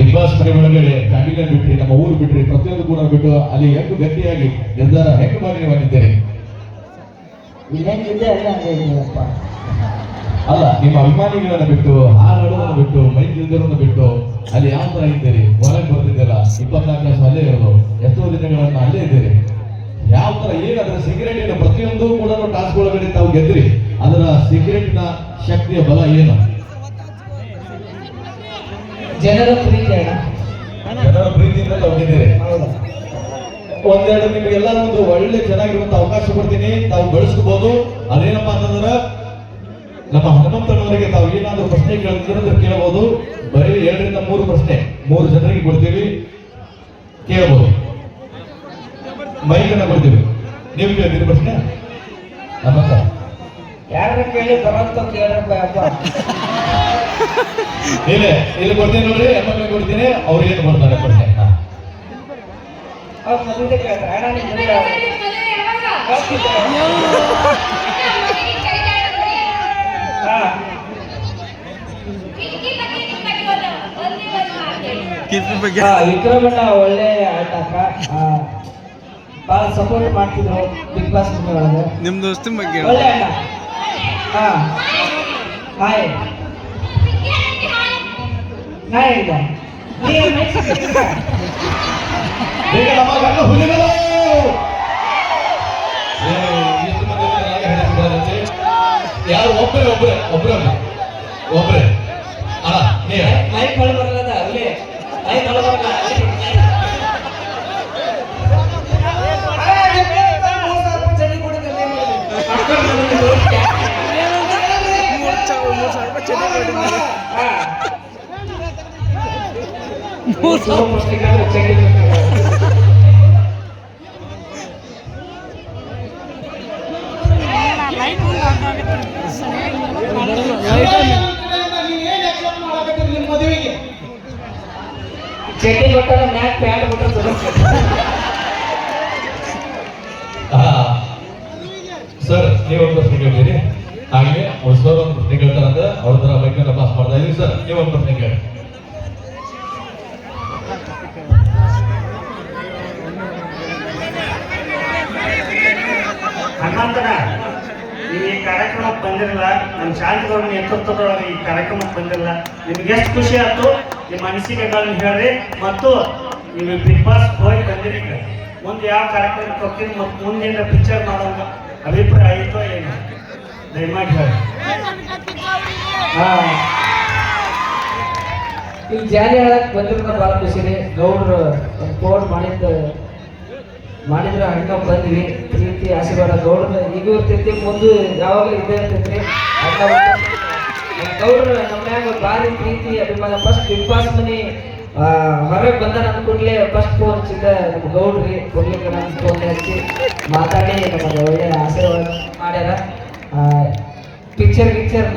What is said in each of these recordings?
Big boss ಮನೆ ಒಳಗಡೆ ಫ್ಯಾಮಿಲಿನ ಬಿಟ್ರಿ ನಮ್ಮ ಊರು ಬಿಟ್ರಿ ಪ್ರತಿಯೊಂದು ಕೂಡ ಬಿಟ್ಟು ಅಲ್ಲಿ ಹೆಂಗು ಗಟ್ಟಿಯಾಗಿ ನಿರ್ಧಾರ ಹೆಂಗ್ ಮಾಡಿ ನೀವು ಬಂದಿದ್ದೀರಿ ಇಲ್ಲೇನಿದೆ ಅಲ್ಲ ನಿಮ್ಮ ಅಭಿಮಾನಿಗಳನ್ನ ಬಿಟ್ಟು ಹಾಡುಗಳನ್ನು ಬಿಟ್ಟು ಮೈ ಇಲ್ದಿರೋದನ್ನ ಬಿಟ್ಟು ಅಲ್ಲಿ ಯಾವ ತರ ಇದ್ದೀರಿ? ಹೊರಗೆ ಬರ್ತಿದ್ದೀರಾ ಇಪ್ಪತ್ನಾಲ್ಕು ತಾಸು ಅಲ್ಲೇ ಇರೋದು. ಎಷ್ಟೋ ದಿನಗಳನ್ನ ಅಲ್ಲೇ ಇದ್ದೀರಿ. ಯಾವ ತರ ಏನಾದ್ರೆ ಸಿಗರೇಟ್ ಏನು? ಪ್ರತಿಯೊಂದು ಕೂಡ ಟಾಸ್ಕ್ ಒಳಗಡೆ ತಾವು ಗೆದ್ರಿ ಅದರ ಸಿಗರೇಟ್ನ ಶಕ್ತಿಯ ಬಲ ಏನು? ಜನರ ಪ್ರೀತಿ ಅಣ್ಣ. ಜನರ ಪ್ರೀತಿಯಿಂದ ತಗೊಂಡಿದ್ದೀರಿ. ಒಂದೆರಡು ನಿಮಗೆಲ್ಲ ಒಂದು ಒಳ್ಳೆ ಚೆನ್ನಾಗಿರುವಂತ ಅವಕಾಶ ಕೊಡ್ತೀನಿ. ತಾವು ಬೆಳೆಸ್ಕೋಬಹುದು ಅದೇನಪ್ಪ ಅಂತಂದ್ರೆ ನಮ್ಮ ಹನುಮಂತನವರಿಗೆ ತಾವು ಏನಾದ್ರು ಪ್ರಶ್ನೆ ಕೇಳ್ತೀರಂದ್ರೆ ಕೇಳಬಹುದು ಬರೀ ಎರಡರಿಂದ ಮೂರು ಪ್ರಶ್ನೆ. ಮೂರು ಜನರಿಗೆ ಕೊಡ್ತೀವಿ. ಕೇಳಬಹುದು ಮೈಕನ್ನ ಕೊಡ್ತೀವಿ. ನೀವು ಕೇಳ್ತೀರಿ ಪ್ರಶ್ನೆ? ನಮ್ಮತ್ತ ಯಾರ ಕೇಳಿ ಬರಂತ ಕೇಳಪ್ಪ ಇಲ್ಲೇ ಇಲ್ಲಿ ಕೊಡ್ತೀನಿ ನೋಡ್ರಿ ಎಮ್ಮೆ ಕೊಡ್ತೀನಿ ಅವ್ರಿಗೆ ಏನು ಕೊಡ್ತಾರೆ ಕೊಡ್ತೆ ವಿಕ್ರಮಣ್ಣ ಒಳ್ಳೆ ಆಟ ಬಹಳ ಸಪೋರ್ಟ್ ಮಾಡ್ತಿದ್ರು ಬಿಗ್ ಬಾಸ್ ನಿಮ್ದು ಬಗ್ಗೆ ಒಳ್ಳೆ ಆಟ. ಹಾಯ್. ನಾ ಹೇಳಿದ ಯಾರು ಒಬ್ಬರೇ ಒಬ್ಬರೇ ಒಬ್ಬರೇ ಒಬ್ಬರೇ ಅಲ್ಲ ನೀ ಮೈಕ್ ಹೊಳೆ ಬರಲ್ಲ ಅಲ್ಲಿ ಮೈಕ್ ಹೊಳೆ ಬರಲ್ಲ ಮೂರು ಸಾವಿರ ರೂಪಾಯಿ ಚೆನ್ನಿ ಚಡ್ಡಿ ಸರ್ ನೀವು ಒಂದು ಪ್ರಶ್ನೆ ಕೇಳ್ತೀರಿ? ಹಾಗೆ, ಒಂದು ಪ್ರಶ್ನೆ ಕೇಳ್ತಾರಂದ್ರೆ ಅವ್ರ ತರ ಬೈಕನ್ನ ಪಾಸ್ ಮಾಡ್ತಾ ಇದೀವಿ ಸರ್ ನೀವು ಒಂದು ಪ್ರಶ್ನೆ ಕೇಳಿ. ನೀವು ಈ ಕಾರ್ಯಕ್ರಮಕ್ಕೆ ಬಂದಿರಲ್ಲ, ನಮ್ಮ ಶಾಂತಿಗೌಡ ನೇತೃತ್ವದೊಳಗೆ ಈ ಕಾರ್ಯಕ್ರಮಕ್ಕೆ ಬಂದಿರಲ್ಲ. ನಿಮ್ಗೆ ಎಷ್ಟು ಖುಷಿ ಆಯ್ತು? ನಿಮ್ಮ ಅನಿಸಿಕೆಗಳನ್ನು ಹೇಳ್ರಿ. ಮತ್ತು ನೀವು ಬಿಗ್ ಬಾಸ್ ಹೋಗಿ ಬಂದಿರಿ ಮುಂದೆ ಯಾವ ಕಾರ್ಯಕ್ರಮಕ್ಕೆ ಹೋಗ್ತೀನಿ ಮತ್ತು ಮುಂದಿನ ಪಿಕ್ಚರ್ ಮಾಡೋಂಗ ಅಭಿಪ್ರಾಯ ಆಯಿತು ಏನು. ದಯಮಾಡಿ ಹೇಳಿ ಹಾಂ. ಈಗ ಜಾಲಿ ಹೇಳಕ್ ಬಂದಿರೋದ ಭಾಳ ಖುಷಿ ರೀ. ಗೌಡ್ರು ಫೋನ್ ಮಾಡಿದ್ದು ಮಾಡಿದ್ರೆ ಹಂಗ ಬಂದ್ವಿ. ಪ್ರೀತಿ, ಆಶೀರ್ವಾದ ಗೌಡ್ರ ಈಗ ಇರ್ತೈತಿ ಮುಂದೆ ಯಾವಾಗಲೂ ಇದ್ದೇ ಇರ್ತೈತಿ ಗೌರವ, ನಮ್ಮ ಭಾರಿ ಪ್ರೀತಿ, ಅಭಿಮಾನ. ಫಸ್ಟ್ ಬಿಗ್ ಬಾಸ್ ಮನಿ ಹೊರಗೆ ಬಂದ ಅಂದ್ಕೊಂಡ್ಲೆ ಕೂಡಲೇ ಫಸ್ಟ್ ಫೋನ್ ಹಚ್ಚಿದ್ದ ನಮ್ಮ ಗೌಡ್ರಿ. ಕೊಡ್ಲಿಕ್ಕೆ ನಮ್ಮ ಫೋನ್ ಹಚ್ಚಿ ಮಾತಾಡಿ ನಮಗೆ ಒಳ್ಳೆ ಆಶೀರ್ವಾದ ಮಾಡ್ಯಾರ. ಪಿಕ್ಚರ್ ಗಿಕ್ಚರ್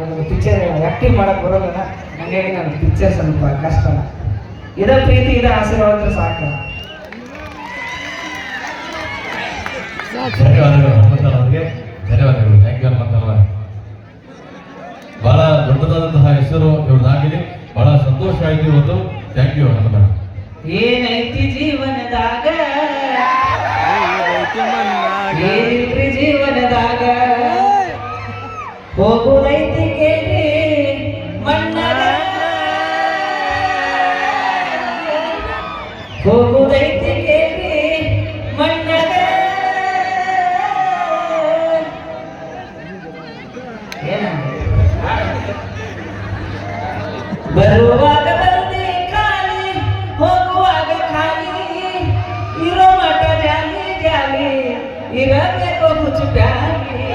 ನನಗೆ ಪಿಕ್ಚರ್ ಆ್ಯಕ್ಟಿಂಗ್ ಮಾಡಕ್ಕೆ ಬರೋಲ್ಲ ಹಂಗಾಗಿ ನನ್ನ ಪಿಕ್ಚರ್ ಸ್ವಲ್ಪ ಕಷ್ಟ ಇದ ಪ್ರೀತಿ, ಇದ ಆಶೀರ್ವಾದ ಸಾಕು ಧನ್ಯವಾದಗಳು ಧನ್ಯವಾದಗಳು. ಥ್ಯಾಂಕ್ ಯು ಹನುಮಂತನವರ ಬಹಳ ದೊಡ್ಡದಾದಂತಹ ಹೆಸರು ಇವ್ರದ್ದಾಗಿದೆ. ಬಹಳ ಸಂತೋಷ ಆಯ್ತು ಇವತ್ತು. ಥ್ಯಾಂಕ್ ಯು ಹನುಮಂತನ ಏನೈತಿ ಜೀವನದಾಗ? ಏನೈತಿ ಜೀವನದಾಗ? ಹೋಗುದೈತಿ ಕೇಳಿ ಮಣ್ಣಾಗ ಹೋಗುದೈತಿ ಬರುವಾಗ ಬಂದೆ ಖಾಲಿ ಹೋಗುವಾಗ ಖಾಲಿ ಇರೋ ಮಠ ಜಾಲಿ ಜಾಲಿ ಇರಬೇಕು ಹುಚ್ಚು ಪ್ಯಾಲಿ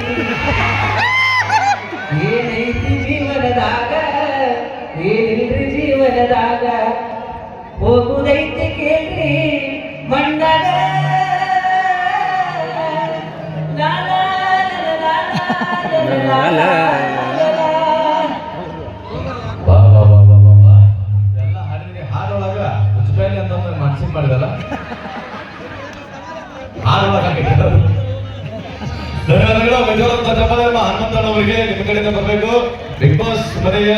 ಏನೈತಿ ಜೀವನದಾಗ ಏನಿಲ್ರಿ ಜೀವನದಾಗ ಹೋಗುದೈತಿ ಕೇಳ್ರಿ ಮಣ್ಣಾಗ ಲಾ ಲಾ ಲಾ ಲಾ ಲಾ function ಮಾಡಿದಲ್ಲ? ಧನ್ಯವಾದಗಳು. ಬೆಂಗಳೂರು ಹನುಮಂತಣ್ಣವರಿಗೆ ನಿಮ್ಮ ಕಡೆಯಿಂದ ಬರಬೇಕು. ಬಿಗ್ ಬಾಸ್ ಮನೆಯ